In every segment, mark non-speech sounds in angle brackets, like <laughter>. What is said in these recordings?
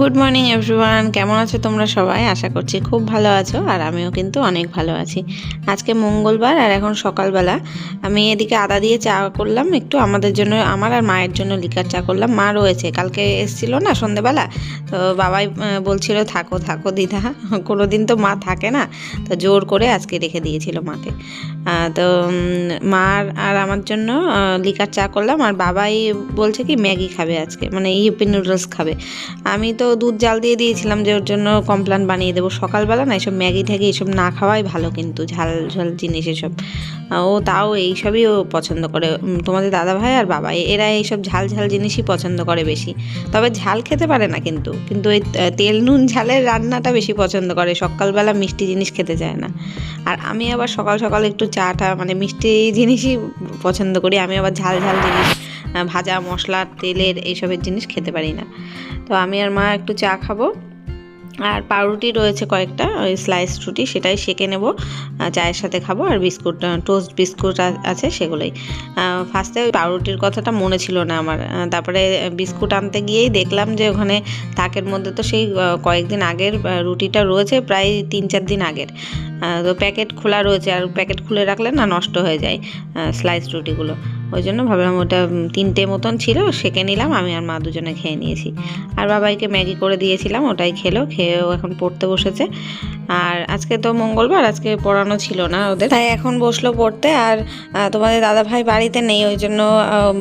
Good morning everyone কেমন আছো তোমরা সবাই? আশা করছি খুব ভালো আছো আর আমিও কিন্তু অনেক ভালো আছি। আজকে মঙ্গলবার আর এখন সকালবেলা। আমি এদিকে আদা দিয়ে চা করলাম, একটু আমাদের জন্য, আমার আর মায়ের জন্য লিকার চা করলাম। মা রয়েছে, কালকে এসেছিল না সন্ধেবেলা? তো বাবাই বলছিল, থাকো থাকো দিদা। <laughs> কোনো দিন তো মা থাকে না, তো জোর করে আজকে রেখে দিয়েছিল মাকে। তো মার আর আমার জন্য লিকার চা করলাম। আর বাবাই বলছে কি, ম্যাগি খাবে আজকে মানে ইউপি নুডলস খাবে। আমি তো দুধ জাল দিয়ে দিয়েছিলাম যে ওর জন্য কমপ্লান বানিয়ে দেবো। সকালবেলা না এসব ম্যাগি ঠ্যাগি এসব না খাওয়াই ভালো কিন্তু, ঝাল ঝাল জিনিস এসব। ও তাও এইসবই ও পছন্দ করে। তোমাদের দাদা ভাই আর বাবা এরা এইসব ঝাল ঝাল জিনিসই পছন্দ করে বেশি। তবে ঝাল খেতে পারে না কিন্তু কিন্তু ওই তেল নুন ঝালের রান্নাটা বেশি পছন্দ করে। সকালবেলা মিষ্টি জিনিস খেতে চায় না। আর আমি আবার সকাল সকাল একটু চাটা মানে মিষ্টি জিনিসই পছন্দ করি। আমি আবার ঝাল ঝাল জিনিস ভাজা মশলা, তেলের এইসবের জিনিস খেতে পারি না। তো আমি আর মা একটু চা খাব। আর পাউরুটি রয়েছে কয়েকটা, ওই স্লাইস রুটি, সেটাই সেকে নেব। চায়ের সাথে খাব, আর বিস্কুট টোস্ট বিস্কুট আছে সেগুলোই। ফার্স্টে ওই পাউরুটির কথাটা মনে ছিল না আমার। তারপরে বিস্কুট আনতে গিয়েই দেখলাম যে ওখানে তাকের মধ্যে তো সেই কয়েকদিন আগের রুটিটা রয়েছে প্রায় তিন চার দিন আগের। তো প্যাকেট খোলা রয়েছে, আর প্যাকেট খুলে রাখলে না নষ্ট হয়ে যায় স্লাইস রুটিগুলো। ওই জন্য ভাবলাম ওটা তিনটে মতন ছিল, সেকে নিলাম, আমি আর মা দুজনে খেয়ে নিয়েছি। আর বাবাইকে ম্যাগি করে দিয়েছিলাম, ওটাই খেলো, খেয়েও এখন পড়তে বসেছে। আর আজকে তো মঙ্গলবার, আজকে পড়ানো ছিল না ওদের। তাই এখন বসল পড়তে, আর তোমাদের দাদা ভাই বাড়িতে নেই, ওই জন্য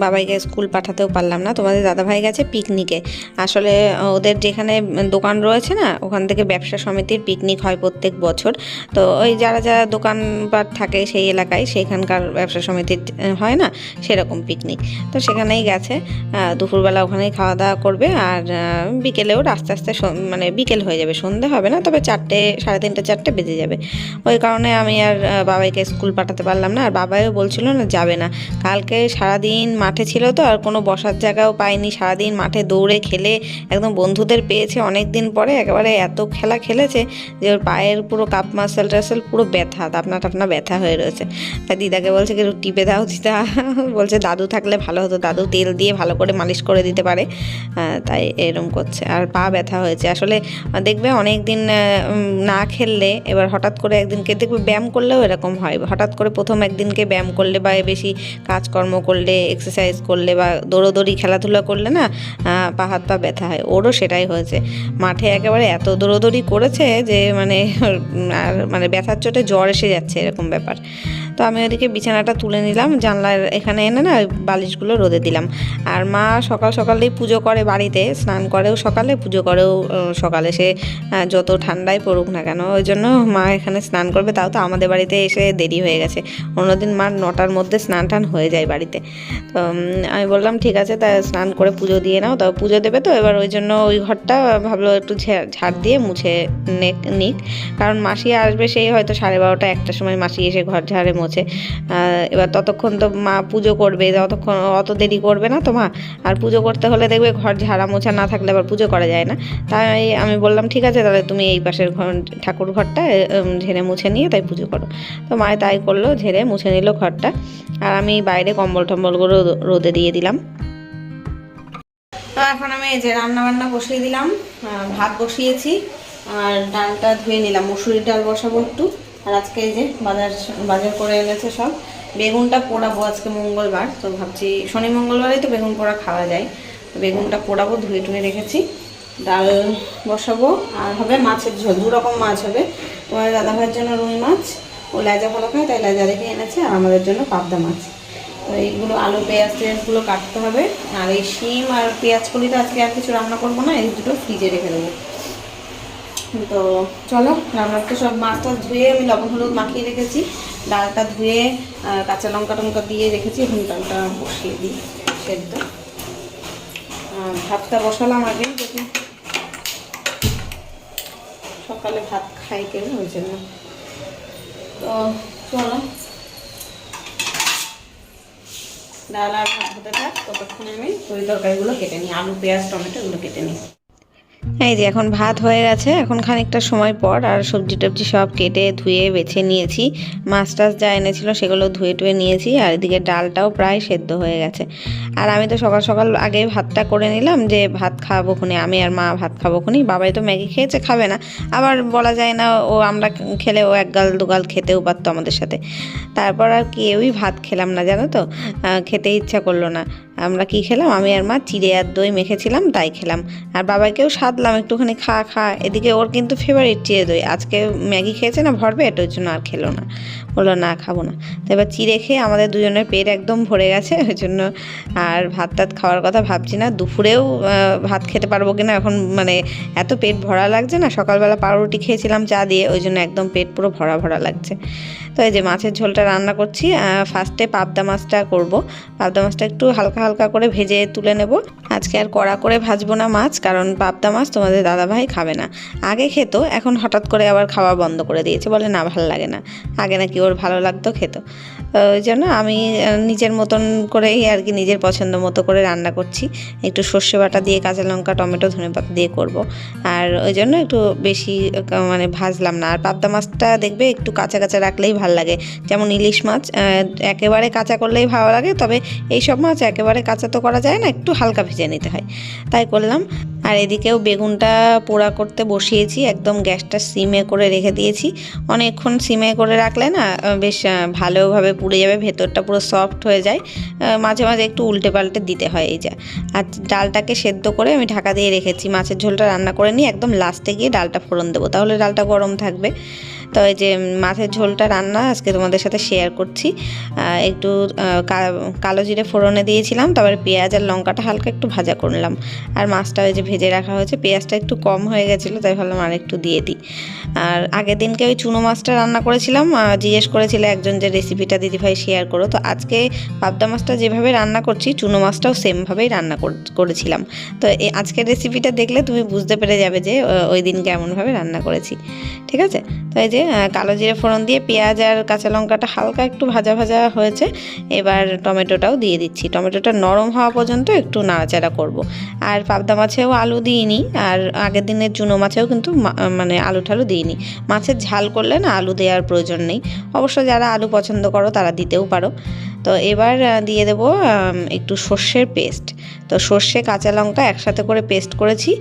বাবাইকে স্কুল পাঠাতেও পারলাম না। তোমাদের দাদা ভাই গেছে পিকনিকে। আসলে ওদের যেখানে দোকান রয়েছে না, ওখান থেকে ব্যবসা সমিতির পিকনিক হয় প্রত্যেক বছর। তো ওই যারা যারা দোকানপাট থাকে সেই এলাকায়, সেইখানকার ব্যবসা সমিতির হয় না সেরকম পিকনিক তো সেখানেই গেছে দুপুরবেলা ওখানেই খাওয়া দাওয়া করবে আর বিকেলেও আস্তে আস্তে মানে বিকেল হয়ে যাবে, সন্ধে হবে না, তবে চারটে, সাড়ে তিনটে, চারটে বেজে যাবে। ওই কারণে আমি আর বাবাইকে স্কুল পাঠাতে পারলাম না, আর বাবাইও বলছিল না যাবে না। কালকে সারাদিন মাঠে ছিল তো, আর কোনো বসার জায়গাও পায়নি সারাদিন মাঠে দৌড়ে খেলে একদম বন্ধুদের পেয়েছে অনেক দিন পরে একেবারে এত খেলা খেলেছে যে ওর পায়ের পুরো কাপ মাসেল টাসেল পুরো ব্যথা টাপনা টাপনা ব্যথা হয়ে রয়েছে। তাই দিদাকে বলছে কি টিপে দাও, দিদা। বলছে দাদু থাকলে ভালো হতো, দাদু তেল দিয়ে ভালো করে মালিশ করে দিতে পারে। তাই এরম করছে। আর পা ব্যথা হয়েছে। আসলে দেখবে অনেক দিন না খেললে এবার হঠাৎ করে একদিনকে দেখবে ব্যায়াম করলেও এরকম হয়। হঠাৎ করে প্রথম একদিনকে ব্যায়াম করলে বা বেশি কাজকর্ম করলে এক্সারসাইজ করলে বা দৌড়োদৌড়ি, খেলাধুলা করলে না পা হাত পা ব্যথা হয়। ওরও সেটাই হয়েছে। মাঠে একেবারে এত দৌড়োদৌড়ি করেছে যে মানে আর মানে ব্যথার চোটে জ্বর এসে যাচ্ছে এরকম ব্যাপার। তো আমি ওদিকে বিছানাটা তুলে নিলাম, জানলার এখানে এনে না বালিশগুলো রোদে দিলাম। আর মা সকাল সকালেই পুজো করে বাড়িতে, স্নান করেও সকালে, পুজো করেও সকালে সে যত ঠান্ডায় পড়ুক না কেন, ওই জন্য মা এখানে স্নান করবে, তাও তো আমাদের বাড়িতে এসে দেরি হয়ে গেছে। অন্যদিন মার নটার মধ্যে স্নান টান হয়ে যায় বাড়িতে। তো আমি বললাম, ঠিক আছে, তা স্নান করে পুজো দিয়ে নাও। তবে পুজো দেবে তো, এবার ওই জন্য ওই ঘরটা ভাবলো একটু ঝাড় দিয়ে মুছে নিক। কারণ মাসি আসবে, সেই হয়তো সাড়ে বারোটা, একটার সময় মাসি এসে ঘর ঝাড়ে মোছে এবার ততক্ষণ তো মা পুজো করবে, ততক্ষণ অত দেরি করবে না তো মা। আর পুজো করতে হলে দেখবে ঘর ঝাড়া মোছা না থাকলে আবার পুজো করা যায় না। তাই আমি বললাম, ঠিক আছে, তাহলে তুমি এই পাশের ঘর, ঠাকুর ঘরটা ঝেড়ে মুছে নিয়ে তাই পুজো করো। তো মায় তাই করল, ঝেড়ে মুছে নিল ঘরটা। আর আমি বাইরে কম্বল টম্বলগুলো রোদে দিয়ে দিলাম। তো এখন আমি এই যে রান্না বান্না বসিয়ে দিলাম ভাত বসিয়েছি। আর ডালটা ধুয়ে নিলাম, মুসুরির ডাল বসাবো একটু। আর আজকে এই যে বাজার বাজার করে এনেছে সব। বেগুনটা পোড়াবো আজকে মঙ্গলবার, তো ভাবছি শনি মঙ্গলবারই তো বেগুন পোড়া খাওয়া যায়। তো বেগুনটা পোড়াবো, ধুয়ে টুয়ে রেখেছি। ডাল বসাবো, আর হবে মাছের ঝোল, দু রকম মাছ হবে। তোমার দাদা ভাইয়ের জন্য রুই মাছ, ও লেজা ভালো খায়, তাই লেজা রেখে এনেছে, আর আমাদের জন্য পাবদা মাছ। তো এইগুলো আলু, পেঁয়াজ, টেয়াজগুলো কাটতে হবে, আর এই শিম আর পেঁয়াজ কলিটা আজকে আর কিছু রান্না করব না, এই দুটো ফ্রিজে রেখে দেবো। তো চলো, রান্নার তো সব মাছটা ধুয়ে আমি লবণ হলুদ মাখিয়ে রেখেছি। ডালটা ধুয়ে কাঁচা লঙ্কা টঙ্কা দিয়ে রেখেছি, এখন ডালটা বসিয়ে দিই, সেদ্ধ। ভাতটা বসালাম আগে যদি সকালে ভাত খাই কেন, ওই জন্য। তো চলো। ডাল আর ভাত হতে থাক ততক্ষণে আমি তরি তরকারিগুলো কেটে নিই, আলু, পেঁয়াজ, টমেটো এগুলো কেটে নিই। এই যে এখন ভাত হয়ে গেছে, এখন খানিকটা সময় পর আর সবজি টবজি সব কেটে, ধুয়ে, বেছে নিয়েছি। মাছ টাছ যা এনেছিল সেগুলো ধুয়ে টুয়ে নিয়েছি আর এদিকে ডালটাও প্রায় সেদ্ধ হয়ে গেছে। আর আমি তো সকাল সকাল আগে ভাতটা করে নিলাম যে ভাত খাব খুনি, আমি আর মা ভাত খাব খুনি, বাবাই তো ম্যাগি খেয়েছে, খাবে না। আবার বলা যায় না ও আমরা খেলে ও এক গাল, দু গাল খেতেও পারতো আমাদের সাথে। তারপর আর কেউই ভাত খেলাম না, জানো তো? খেতে ইচ্ছা করল না। আমরা কি খেলাম? আমি আর মা চিড়ে আর দই মেখেছিলাম, তাই খেলাম। আর বাবাকেও সাদলাম একটুখানি খা খা। এদিকে ওর কিন্তু ফেভারিট চিড়ে দই। আজকে ম্যাগি খেয়েছে না ভরবে? এটার জন্য আর খেলো না। বলল না খাব না। তো এবার চিড়ে খেয়ে আমাদের দুজনের পেট একদম ভরে গেছে, ওই জন্য আর ভাত টাত খাওয়ার কথা ভাবছি না। দুপুরেও ভাত খেতে পারব কিনা এখন মানে এত পেট ভরা লাগছে না, সকালবেলা পাউরুটি খেয়েছিলাম চা দিয়ে, ওই জন্য একদম পেট পুরো ভরা ভরা লাগছে। তো এই যে মাছের ঝোলটা রান্না করছি ফার্স্টে পাবদা মাছটা করব। পাবদা মাছটা একটু হালকা হালকা করে ভেজে তুলে নেব। আজকে আর কড়া করে ভাজবো না মাছ, কারণ পাবদা মাছ তোমাদের দাদাভাই খাবে না। আগে খেত, এখন হঠাৎ করে আবার খাওয়া বন্ধ করে দিয়েছে, বলে না ভালো লাগে না। আগে নাকি ওর ভালো লাগতো খেত। ওই জন্য আমি নিজের মতন করেই আর কি নিজের পছন্দ মতো করে রান্না করছি। একটু সর্ষে বাটা দিয়ে কাঁচা লঙ্কা, টমেটো, ধনে পাতা দিয়ে করব। আর ওই জন্য একটু বেশি মানে ভাজলাম না। আর পাবদা মাছটা দেখবে একটু কাঁচা কাঁচা রাখলেই ভালো লাগে। যেমন ইলিশ মাছ একেবারে কাঁচা করলেই ভালো লাগে। তবে এই সব মাছ একেবারে কাঁচা তো করা যায় না, একটু হালকা ভেজে নিতে হয়। তাই করলাম। আর এদিকেও বেগুনটা পোড়া করতে বসিয়েছি, একদম গ্যাসটা সিমে করে রেখে দিয়েছি। অনেকক্ষণ সিমে করে রাখলে না বেশ ভালোভাবে পুড়ে যাবে, ভেতরটা পুরো সফট হয়ে যায়। মাঝে মাঝে একটু উল্টে পাল্টে দিতে হয় এই যা। আর ডালটাকে সেদ্ধ করে আমি ঢাকা দিয়ে রেখেছি, মাছের ঝোলটা রান্না করে নিয়ে একদম লাস্টে গিয়ে ডালটা ফোড়ন দেবো, তাহলে ডালটা গরম থাকবে। তো এই যে মাছের ঝোলটা রান্না আজকে তোমাদের সাথে শেয়ার করছি। একটু কালো জিরে ফোড়নে দিয়েছিলাম, তারপরে পেঁয়াজ আর লঙ্কাটা হালকা একটু ভাজা করলাম। আর মাছটা ওই যে ভেজে রাখা হয়েছে, পেঁয়াজটা একটু কম হয়ে গেছিল, তাই ভাবলাম আর একটু দিয়ে দিই। আর আগের দিনকে ওই চুনো মাছটা রান্না করেছিলাম জিজ্ঞেস করেছিল একজন যে রেসিপিটা দিদিভাই শেয়ার করো, তো আজকে পাবদা মাছটা যেভাবে রান্না করছি, চুনো মাছটাও সেমভাবেই রান্না কর- করেছিলাম। তো আজকের রেসিপিটা দেখলে তুমি বুঝতে পেরে যাবে যে ওই দিন কেমনভাবে রান্না করেছি। ঠিক আছে? তো এই যে কালো জিরে ফোড়ন দিয়ে পেঁয়াজ আর কাঁচা লঙ্কাটা হালকা একটু ভাজা ভাজা হয়েছে। এবার টমেটোটাও দিয়ে দিচ্ছি। টমেটোটা নরম হওয়া পর্যন্ত একটু নাড়াচাড়া করব। আর পাবদা মাছেও আলু দিইনি, আর আগের দিনের চুনো মাছেও কিন্তু মানে আলু ঠালু দিইনি। মাছের ঝাল করলে না আলু দেওয়ার প্রয়োজন নেই। অবশ্য যারা আলু পছন্দ করো তারা দিতেও পারো। তো এবার দিয়ে দেবো একটু সর্ষের পেস্ট। তো সর্ষে, কাঁচা লঙ্কা একসাথে করে পেস্ট করেছি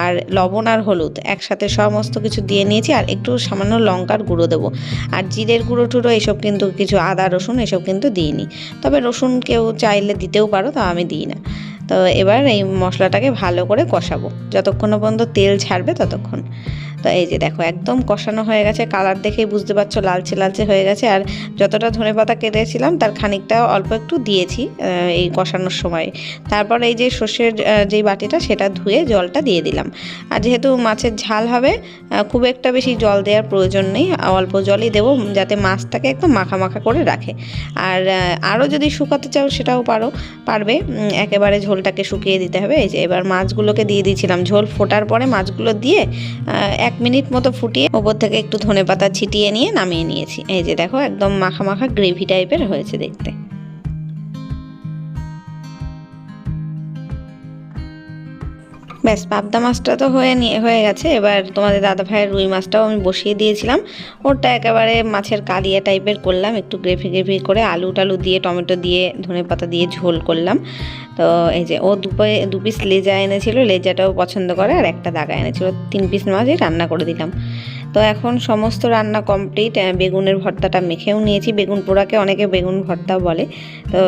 আর লবণ আর হলুদ একসাথে সমস্ত কিছু দিয়ে নিয়েছি, আর একটু সামান্য লঙ্কার গুঁড়ো দেবো। আর জিরের গুঁড়ো টুড়ো এসব কিন্তু কিছু আদা, রসুন এসব কিন্তু দিইনি। তবে রসুন কেউ চাইলে দিতেও পারো তা আমি দিই না। তো এবার এই মশলাটাকে ভালো করে কষাবো। যতক্ষণ পর্যন্ত তেল ছাড়বে ততক্ষণ। তো এই যে দেখো, একদম কষানো হয়ে গেছে, কালার দেখেই বুঝতে পারছ, লালচে লালচে হয়ে গেছে। আর যতটা ধনে পাতা কেটেছিলাম, তার খানিকটা অল্প একটু দিয়েছি এই কষানোর সময়। তারপর এই যে সর্ষের যেই বাটিটা, সেটা ধুয়ে জলটা দিয়ে দিলাম। আর যেহেতু মাছের ঝাল হবে খুব একটা বেশি জল দেওয়ার প্রয়োজন নেই অল্প জলই দেবো, যাতে মাছটাকে একদম মাখা মাখা করে রাখে। আর আরও যদি শুকাতে চাও, সেটাও পারো, পারবে। একেবারে ঝোলটাকে শুকিয়ে দিতে হবে। এই যে এবার মাছগুলোকে দিয়ে দিয়েছিলাম। ঝোল ফোটার পরে মাছগুলো দিয়ে এক মিনিট মতো ফুটিয়ে ওপর থেকে একটু ধনে পাতা ছিটিয়ে নিয়ে নামিয়ে নিয়েছি। এই যে দেখো, একদম মাখা মাখা গ্রেভি টাইপের হয়েছে দেখতে। ব্যাস, পাবদা মাছটা তো হয়ে নিয়ে, হয়ে গেছে। এবার তোমাদের দাদা ভাইয়ের রুই মাছটাও আমি বসিয়ে দিয়েছিলাম। ওটা একেবারে মাছের কালিয়া টাইপের করলাম। একটু গ্রেভি গ্রেভি করে আলু টালু দিয়ে, টমেটো দিয়ে, ধনে পাতা দিয়ে ঝোল করলাম। তো এই যে ও দুপে, দু পিস লেজা এনেছিল। লেজাটাও পছন্দ করে। আর একটা দাগা এনেছিল। তিন পিস মাছই রান্না করে দিলাম। তো এখন সমস্ত রান্না কমপ্লিট বেগুনের ভর্তাটা মেখেও নিয়েছি। বেগুন পোড়াকে অনেকে বেগুন ভর্তা বলে। তো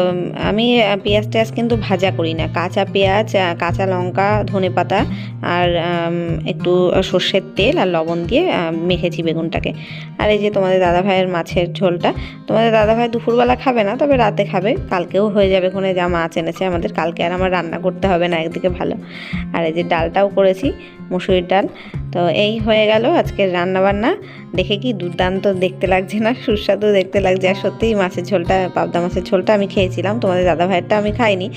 আমি পেঁয়াজ টেয়াজ কিন্তু ভাজা করি না। কাঁচা পেঁয়াজ কাঁচা লঙ্কা, ধনে পাতা আর একটু সর্ষের তেল আর লবণ দিয়ে মেখেছি বেগুনটাকে। আর এই যে তোমাদের দাদা ভাইয়ের মাছের ঝোলটা, তোমাদের দাদা ভাই দুপুরবেলা খাবে না, তবে রাতে খাবে। কালকেও হয়ে যাবে কোনে যা মাছ এনেছে, আমাদের কালকে আর আমার রান্না করতে হবে না, একদিকে ভালো। আর এই যে ডালটাও করেছি, মুসুরির ডাল। তো এই হয়ে গেল আজকের রান্না বান্না দেখে কি দুর্দান্ত দেখতে লাগছে না, সুস্বাদু দেখতে লাগছে। আর সত্যিই মাছের ঝোলটা, পাবদা মাছের ঝোলটা আমি খেয়েছিলাম, তোমাদের দাদা ভাইয়েরটা আমি খাইনি।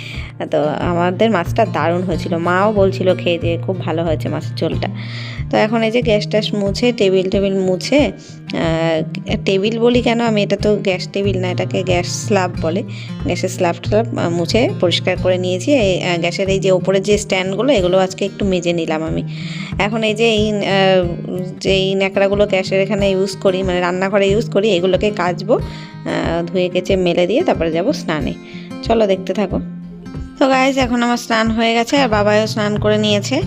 তো আমাদের মাছটা দারুণ হয়েছিল। মাও বলছিল খেয়ে যে খুব ভালো হয়েছে মাছের ঝোলটা। তো এখন এই যে গ্যাস ট্যাস মুছে, টেবিল টেবিল মুছে টেবিল বলি কেন? আমি এটা তো গ্যাস টেবিল না, এটাকে গ্যাস স্ল্যাব বলে। গ্যাসের স্ল্যাব ট্ল্যাব মুছে পরিষ্কার করে নিয়েছি। এই গ্যাসের এই যে ওপরের যে স্ট্যান্ডগুলো, এগুলো আজকে একটু মেজে নিলাম আমি। এখন এই যে এই যে এই ন্যাকড়াগুলো গ্যাসের এখানে ইউজ করি মানে রান্নাঘরে ইউজ করি, এগুলোকে কাচবো ধুয়ে কেচে মেলে দিয়ে তারপরে যাব স্নানে। চলো দেখতে থাকো। তো গাইজ এখন আমার স্নান হয়ে গেছে আর বাবাও স্নান করে নিয়েছে।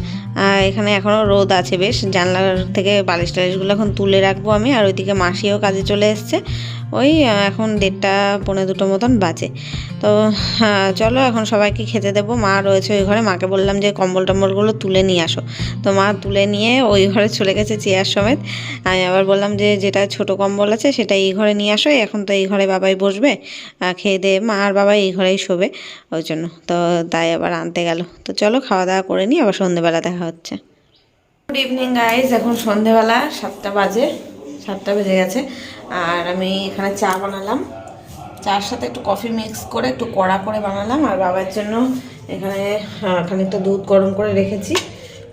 আর এখানে এখনও রোদ আছে বেশ। জানলার থেকে বালিশ টালিশগুলো এখন তুলে রাখব আমি। আর ওইদিকে মাসিও কাজে চলে এসছে। ওই এখন দেড়টা পৌনে দুটো মতন বাজে। তো চলো এখন সবাইকে খেতে দেবো। মা রয়েছে ওই ঘরে। মাকে বললাম যে কম্বল টম্বলগুলো তুলে নিয়ে আসো। তো মা তুলে নিয়ে ওই ঘরে চলে গেছে চেয়ার সমেত। আমি আবার বললাম যে যেটা ছোট কম্বল আছে সেটা এই ঘরে নিয়ে আসো। এখন তো এই ঘরে বাবাই বসবে। খেয়ে দিয়ে মা আর বাবা এই ঘরেই শোবে ওই জন্য। তো তাই আবার আনতে গেল। তো চলো খাওয়া দাওয়া করে নিই, আবার সন্ধেবেলা দেখা হচ্ছে। গুড ইভিনিং গাইজ এখন সন্ধেবেলা সাতটা বাজে, সাতটা বেজে গেছে। আর আমি এখানে চা বানালাম। চার সাথে একটু কফি মিক্স করে, একটু কড়া করে বানালাম। আর বাবার জন্য এখানে খানিকটা দুধ গরম করে রেখেছি।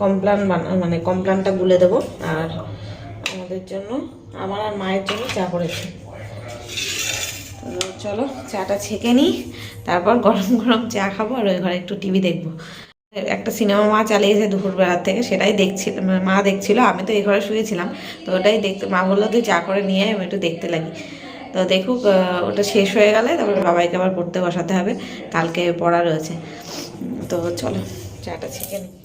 কমপ্লান বানা মানে কমপ্লানটা গুলে দেবো। আর আমাদের জন্য, আমার আর মায়ের জন্য চা করেছি। তো চলো, চাটা ছেঁকে নিই, তারপর গরম গরম চা খাব আর ওই ঘরে একটু টিভি দেখব। একটা সিনেমা মা চালিয়েছে দুপুরবেলার থেকে, সেটাই দেখছিল মানে মা দেখছিল, আমি তো এই ঘরে শুয়েছিলাম, তো ওটাই দেখতে, মা বলল তুই চা করে নিয়ে আমি একটু দেখতে লাগি। তো দেখুক ওটা শেষ হয়ে গেলে, তারপরে বাবাইকে আবার পড়তে বসাতে হবে, কালকে পড়া রয়েছে। তো চলো, চাটা ছেঁকে নিই।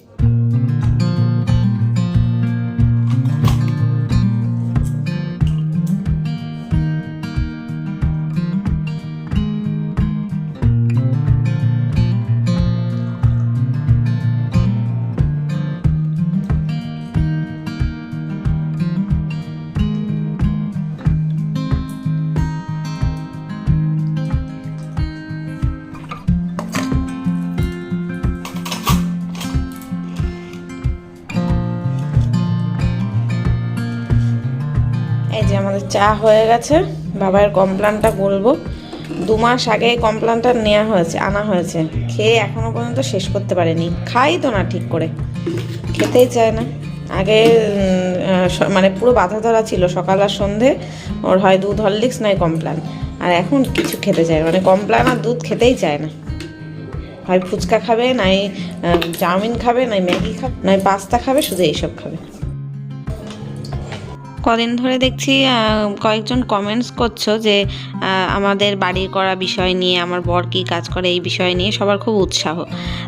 এই যে আমাদের চা হয়ে গেছে। বাবার কমপ্লানটা বলব। দু মাস আগে কমপ্লানটা নেওয়া হয়েছে, আনা হয়েছে। খেয়ে এখনও পর্যন্ত শেষ করতে পারেনি। খাই তো না ঠিক করে। খেতেই চায় না। আগে মানে পুরো বাধা ধরা ছিল সকাল আর সন্ধে। ওর হয় দুধ, হরলিক্স নয় কমপ্লান। আর এখন কিছু খেতে চায়। মানে কমপ্লান আর দুধ খেতেই চায় না। হয় ফুচকা খাবে, নাই চাউমিন খাবে, নাই ম্যাগি খাবে নয় পাস্তা খাবে, শুধু এইসব খাবে। কদিন ধরে দেখছি কয়েকজন কমেন্টস করছ যে আমাদের বাড়ি করা বিষয় নিয়ে, আমার বর কী কাজ করে এই বিষয় নিয়ে, সবার খুব উৎসাহ।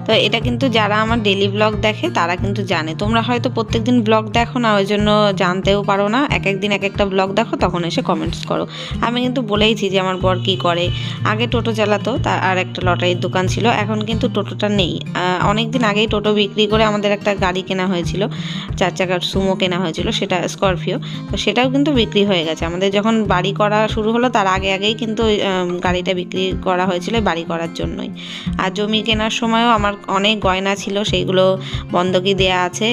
তো এটা কিন্তু যারা আমার ডেলি ব্লগ দেখে, তারা কিন্তু জানে। তোমরা হয়তো প্রত্যেক দিন ব্লগ দেখো না, ওই জন্য জানতেও পারো না। এক এক দিন এক একটা ব্লগ দেখো, তখন এসে কমেন্টস করো। আমি কিন্তু বলেইছি যে, আমার বর কী করে। আগে টোটো চালাতো, তার আর একটা লটারির দোকান ছিল, এখন কিন্তু টোটোটা নেই। অনেক দিন আগেই টোটো বিক্রি করে আমাদের একটা গাড়ি কেনা হয়েছিল, চার চাকার সুমো কেনা হয়েছিল, সেটা স্করপিও তো সেটাও কিন্তু বিক্রি হয়ে গেছে। আমাদের যখন বাড়ি করা শুরু হলো, তার আগে আগেই কিন্তু গাড়িটা বিক্রি করা হয়েছিল বাড়ি করার জন্যই। আর জমি কেনার সময়ও আমার অনেক গয়না ছিল সেইগুলো বন্ধকি দেয়া আছে।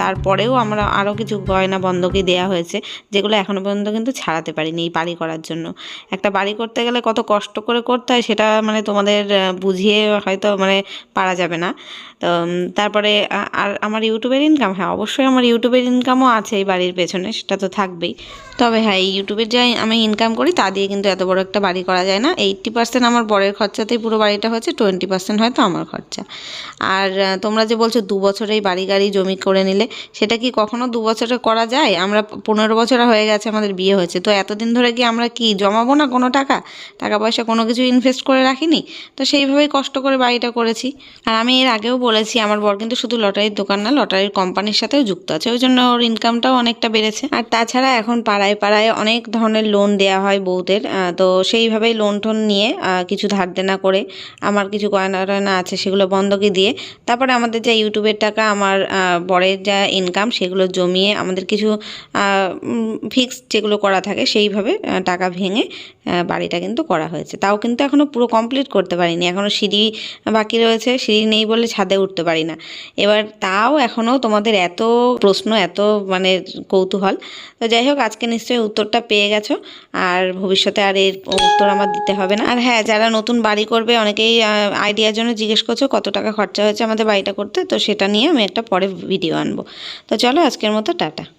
তারপরেও আমরা আরও কিছু গয়না বন্ধকি দেয়া হয়েছে, যেগুলো এখনও পর্যন্ত কিন্তু ছাড়াতে পারিনি এই বাড়ি করার জন্য। একটা বাড়ি করতে গেলে কত কষ্ট করে করতে হয়, সেটা মানে তোমাদের বুঝিয়ে হয়তো মানে পারা যাবে না। তো তারপরে আর আমার ইউটিউবের ইনকাম হ্যাঁ অবশ্যই আমার ইউটিউবের ইনকামও আছে এই বাড়ির পেছনে, সেটা তো থাকবেই। তবে হ্যাঁ এই ইউটিউবের যা আমি ইনকাম করি, তা দিয়ে কিন্তু এত বড় একটা বাড়ি করা যায় না। এইট্টি পার্সেন্ট আমার বরের খরচাতেই পুরো বাড়িটা হচ্ছে টোয়েন্টি পার্সেন্ট হয়তো আমার খরচা। আর তোমরা যে বলছো দু বছরেই বাড়ি গাড়ি জমি করে নিলে, সেটা কি কখনো দু বছরে করা যায়? আমরা পনেরো বছর হয়ে গেছে আমাদের বিয়ে হয়েছে, তো এতদিন ধরে কি আমরা কি জমাবো না কোনো টাকা? টাকা পয়সা কোনো কিছু ইনভেস্ট করে রাখিনি? তো সেইভাবেই কষ্ট করে বাড়িটা করেছি। আর আমি এর আগেও বলেছি, আমার বর কিন্তু শুধু লটারির দোকান না, লটারির কোম্পানির সাথেও যুক্ত আছে। ওই জন্য ওর ইনকামটাও অনেকটা বেড়েছে। আর তাছাড়া এখন পাড়ায় পাড়ায় অনেক ধরনের লোন দেওয়া হয় বউদের। তো সেইভাবেই লোন টোন নিয়ে কিছু ধার দেনা করে আমার কিছু গয়না টয়না আছে সেগুলো বন্ধকি দিয়ে তারপরে আমাদের যা ইউটিউবের টাকা, আমার বরের যা ইনকাম সেগুলো জমিয়ে আমাদের কিছু ফিক্সড যেগুলো করা থাকে সেইভাবে টাকা ভেঙে বাড়িটা কিন্তু করা হয়েছে। তাও কিন্তু এখনও পুরো কমপ্লিট করতে পারিনি। এখনও সিঁড়ি বাকি রয়েছে, সিঁড়ি নেই বলে ছাদে উঠতে পারি না। এবার তাও এখনও তোমাদের এত প্রশ্ন, এত মানে কৌতূহল। তো যাই হোক, আজকে নিশ্চয়ই উত্তরটা পেয়ে গেছো। আর ভবিষ্যতে আর এর উত্তর আমার দিতে হবে না। আর হ্যাঁ যারা নতুন বাড়ি করবে, অনেকেই আইডিয়ার জন্য জিজ্ঞেস করছ কত টাকা খরচা হয়েছে আমাদের বাড়িটা করতে। তো সেটা নিয়ে আমি একটা পরে ভিডিও আনব। তো চলো আজকের মতো, টাটা।